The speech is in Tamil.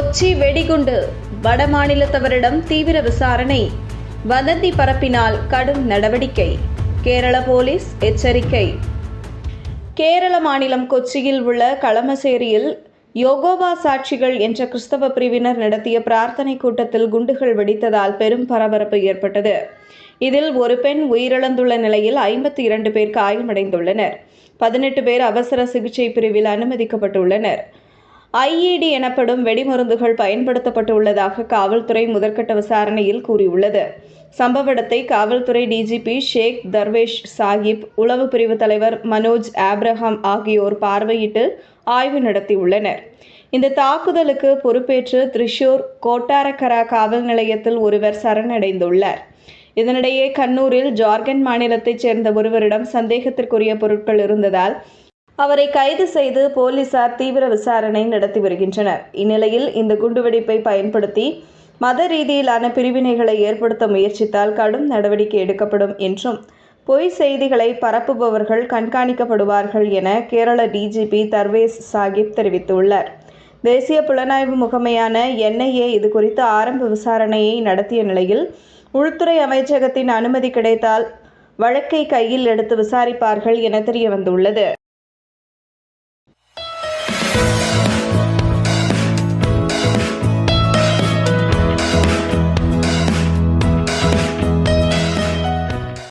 கொச்சி வெடிகுண்டு. வடமாநிலத்தவரிடம் தீவிர விசாரணை. வதந்தி பரப்பினால் கடும் நடவடிக்கை. கேரள போலீஸ் எச்சரிக்கை. கேரள மாநிலம் கொச்சியில் உள்ள களமசேரியில் யோகோவா சாட்சிகள் என்ற கிறிஸ்தவ பிரிவினர் நடத்திய பிரார்த்தனை கூட்டத்தில் குண்டுகள் வெடித்ததால் பெரும் பரபரப்பு ஏற்பட்டது. இதில் ஒரு பெண் உயிரிழந்துள்ள நிலையில் ஐம்பத்தி இரண்டு பேர் காயமடைந்துள்ளனர். பதினெட்டு பேர் அவசர சிகிச்சை பிரிவில் அனுமதிக்கப்பட்டுள்ளனர். ஐஇடி எனப்படும் வெடிமருந்துகள் பயன்படுத்தப்பட்டுள்ளதாக காவல்துறை முதற்கட்ட விசாரணையில் கூறியுள்ளது. சம்பவ இடத்தை காவல்துறை டிஜிபி ஷேக் தர்வேஷ் சாஹிப் உளவு பிரிவு தலைவர் மனோஜ் ஆப்ரஹாம் ஆகியோர் பார்வையிட்டு ஆய்வு நடத்தியுள்ளனர். இந்த தாக்குதலுக்கு பொறுப்பேற்று திரிஷூர் கோட்டாரக்கரா காவல் நிலையத்தில் ஒருவர் சரணடைந்துள்ளார். இதனிடையே கண்ணூரில் ஜார்க்கண்ட் மாநிலத்தைச் சேர்ந்த ஒருவரிடம் சந்தேகத்திற்குரிய பொருட்கள் இருந்ததால் அவரை கைது செய்து போலீசார் தீவிர விசாரணை நடத்தி வருகின்றனர். இந்நிலையில் இந்த குண்டுவெடிப்பை பயன்படுத்தி மத ரீதியிலான பிரிவினைகளை ஏற்படுத்த முயற்சித்தால் கடும் நடவடிக்கை எடுக்கப்படும் என்றும் பொய் செய்திகளை பரப்புபவர்கள் கண்காணிக்கப்படுவார்கள் என கேரள டிஜிபி தர்வேஸ் சாகிப் தெரிவித்துள்ளார். தேசிய புலனாய்வு முகமையான என்ஐஏ இது குறித்து ஆரம்ப விசாரணையை நடத்திய நிலையில் உள்துறை அமைச்சகத்தின் அனுமதி கிடைத்தால் வழக்கை கையில் எடுத்து விசாரிப்பார்கள் என தெரிய வந்துள்ளது